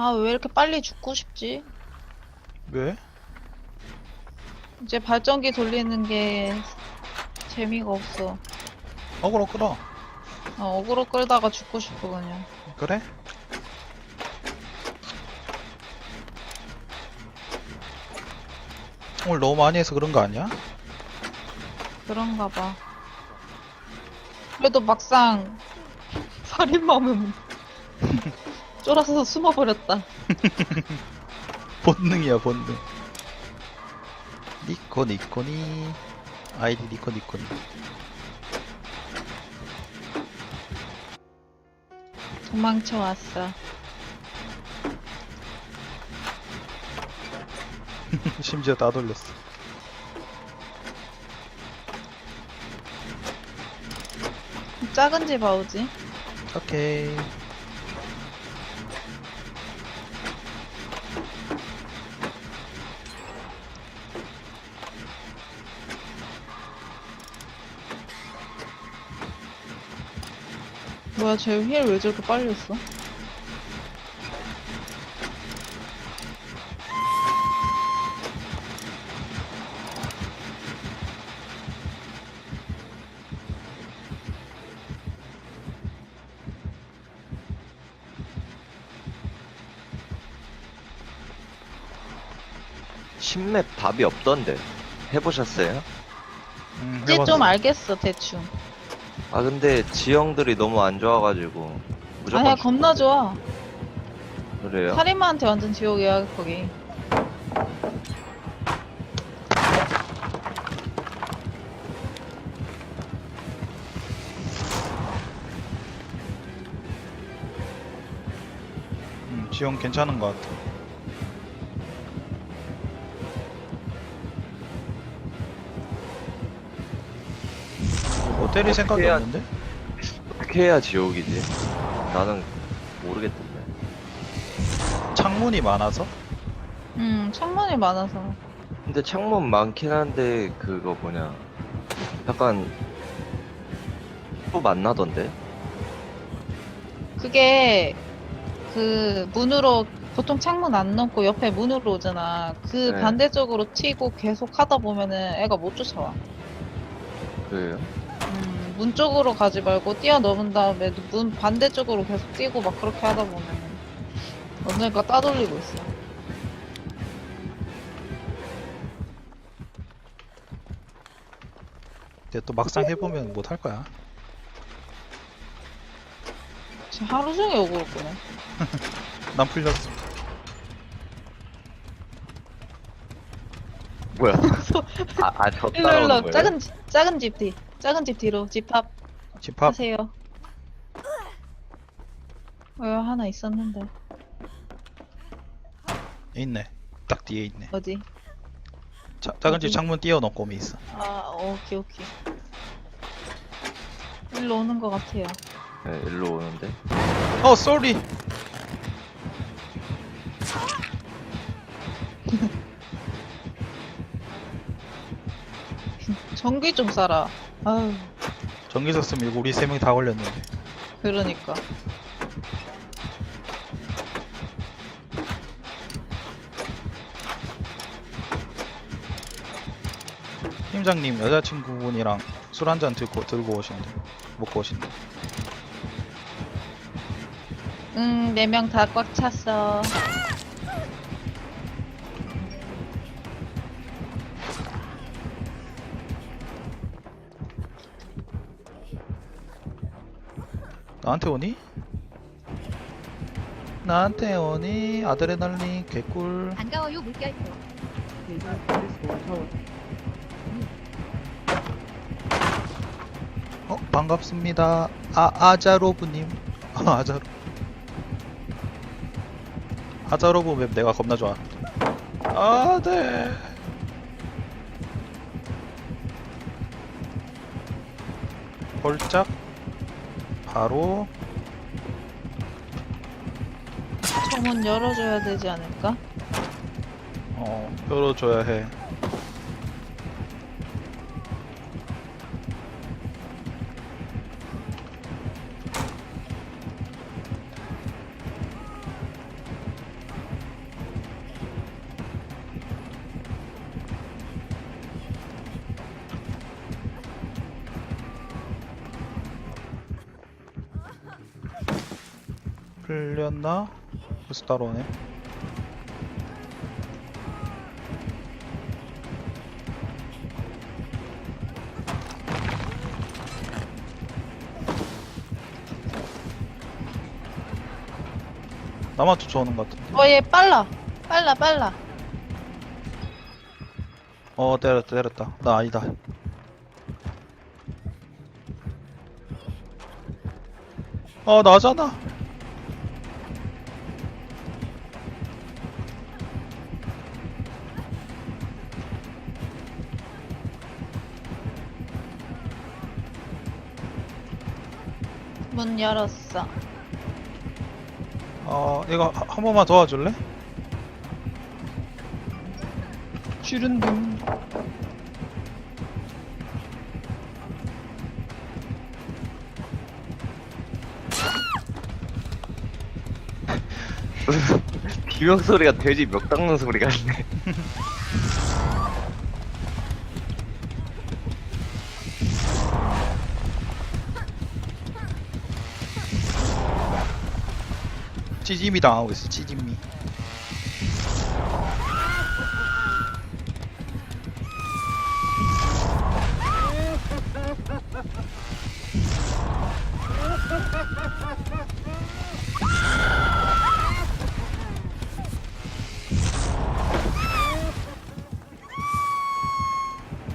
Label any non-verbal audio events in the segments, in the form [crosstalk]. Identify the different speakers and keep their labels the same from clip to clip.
Speaker 1: 아, 왜 이렇게 빨리 죽고 싶지?
Speaker 2: 왜?
Speaker 1: 이제 발전기 돌리는 게 재미가 없어.
Speaker 2: 어그로 끌어.
Speaker 1: 어, 어그로 끌다가 죽고 싶어, 그냥.
Speaker 2: 그래? 오늘 너무 많이 해서 그런 거 아니야?
Speaker 1: 그런가 봐. 그래도 막상 살인마음은 쫄아서 숨어버렸다. [laughs]
Speaker 2: 본능이야 본능. 니코 니코니 아이디 니코 니코니.
Speaker 1: 도망쳐 왔어. [laughs]
Speaker 2: 심지어 따돌렸어.
Speaker 1: 작은 집 아우지?
Speaker 2: 오케이.
Speaker 1: 뭐야, 쟤 힐 왜 저렇게 빨리 했어?
Speaker 3: 신맵 답이 없던데 해보셨어요?
Speaker 2: 음,
Speaker 1: 이제
Speaker 2: 해봤어.
Speaker 1: 좀 알겠어, 대충.
Speaker 3: 아 근데 지형들이 너무 안 좋아가지고 무조건
Speaker 1: 아니야, 겁나 좋아.
Speaker 3: 그래요?
Speaker 1: 살인마한테 완전 지옥이야, 거기.
Speaker 2: 음, 지형 괜찮은 것 같아. 때릴 생각이
Speaker 3: 해야-
Speaker 2: 없는데?
Speaker 3: 어떻게 해야 지옥이지? 나는 모르겠던데
Speaker 2: 창문이 많아서?
Speaker 1: 음, 창문이 많아서.
Speaker 3: 근데 창문 많긴 한데 그거 뭐냐 약간 또 만나던데?
Speaker 1: 그게, 그, 문으로, 보통 창문 안 넘고 옆에 문으로 오잖아. 그
Speaker 3: 네.
Speaker 1: 반대쪽으로 튀고 계속 하다 보면은 애가 못 쫓아와.
Speaker 3: 그래요?
Speaker 1: 음, 문 쪽으로 가지 말고 뛰어넘은 다음에 문 반대쪽으로 계속 뛰고 막 그렇게 하다 보면 언젠가 따돌리고 있어.
Speaker 2: 근데 또 막상 해보면 못 할 거야.
Speaker 1: 지금 하루 종일 오고 있구나. [laughs]
Speaker 2: 난 풀렸어.
Speaker 3: 뭐야? [laughs] 아, 아, 저
Speaker 1: 일로
Speaker 3: 따라오는
Speaker 1: 일로
Speaker 3: 거예요?
Speaker 1: 작은 집- 작은 집 뒤, 작은 집 뒤로 집합
Speaker 2: 집합
Speaker 1: 하세요. 어 하나 있었는데
Speaker 2: 있네. 딱 뒤에 있네.
Speaker 1: 어디?
Speaker 2: 자, 작은 집
Speaker 1: 어디?
Speaker 2: 창문 띄워놓고 오면 있어.
Speaker 1: 아 오케이 오케이. 일로 오는 것 같아요.
Speaker 3: 네, 일로 오는데
Speaker 2: 어, 쏘리. [laughs]
Speaker 1: 전기 좀 쏴라. 아유
Speaker 2: 전기 썼으면 이거 우리 세 명이 다 걸렸는데.
Speaker 1: 그러니까.
Speaker 2: 팀장님 여자친구분이랑 술 한잔 들고 들고 오신대. 먹고 오신대.
Speaker 1: 응, 네명 다 꽉 찼어.
Speaker 2: 나한테 오니? 나한테 오니? 아드레날린 개꿀.
Speaker 4: 반가워요 물결표
Speaker 2: 어 반갑습니다. 아 아자로브님. 아 아자로. 아자로브 맵 내가 겁나 좋아. 아 네. 홀짝 바로
Speaker 1: 저문 열어줘야 되지 않을까?
Speaker 2: 어 열어줘야 해. 풀렸나? 벌써 따라오네. 나만 쫓아오는 것 같은데.
Speaker 1: 어, 얘 빨라. 빨라, 빨라.
Speaker 2: 어, 때렸다, 때렸다. 나 아니다. 어, 나잖아.
Speaker 1: 문 열었어.
Speaker 2: 어, 이거 하- 한 번만 도와줄래? 슈른둥. [laughs]
Speaker 3: 비명 소리가 돼지 멱 닦는 소리 같네. [laughs]
Speaker 2: 찌짐이 당하고 있어, 찌짐이.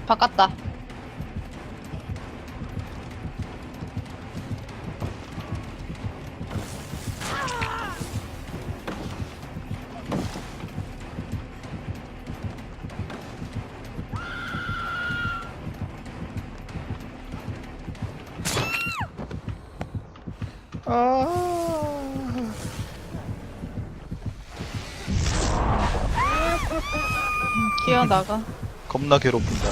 Speaker 1: 바꿨다. 기어 나가.
Speaker 2: 겁나 괴롭힌다.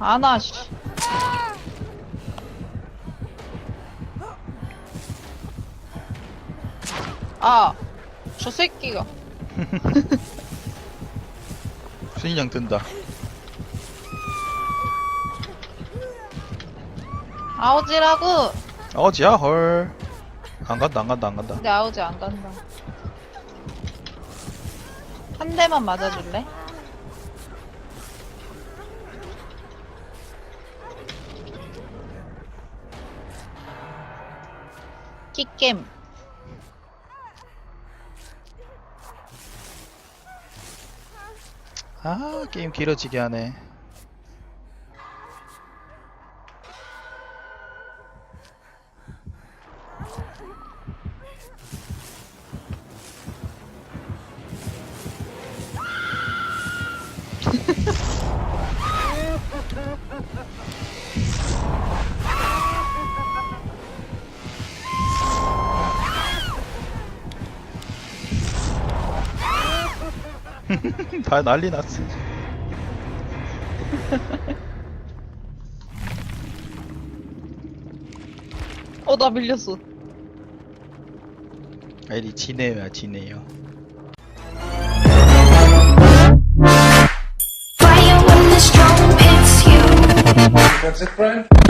Speaker 1: 안아, 씨. 아, 저 새끼가.
Speaker 2: 순인형 든다.
Speaker 1: 아우지라고!
Speaker 2: 어지야 헐. 안 간다 안 간다 안 간다.
Speaker 1: 근데 아우지 안 간다. 한 대만 맞아줄래? 킥겜.
Speaker 2: 아 게임 길어지게 하네. 다 난리 났어.
Speaker 1: 어, 나 밀렸어.
Speaker 2: 아니 지네요야 지네요.
Speaker 5: That's it, Brian?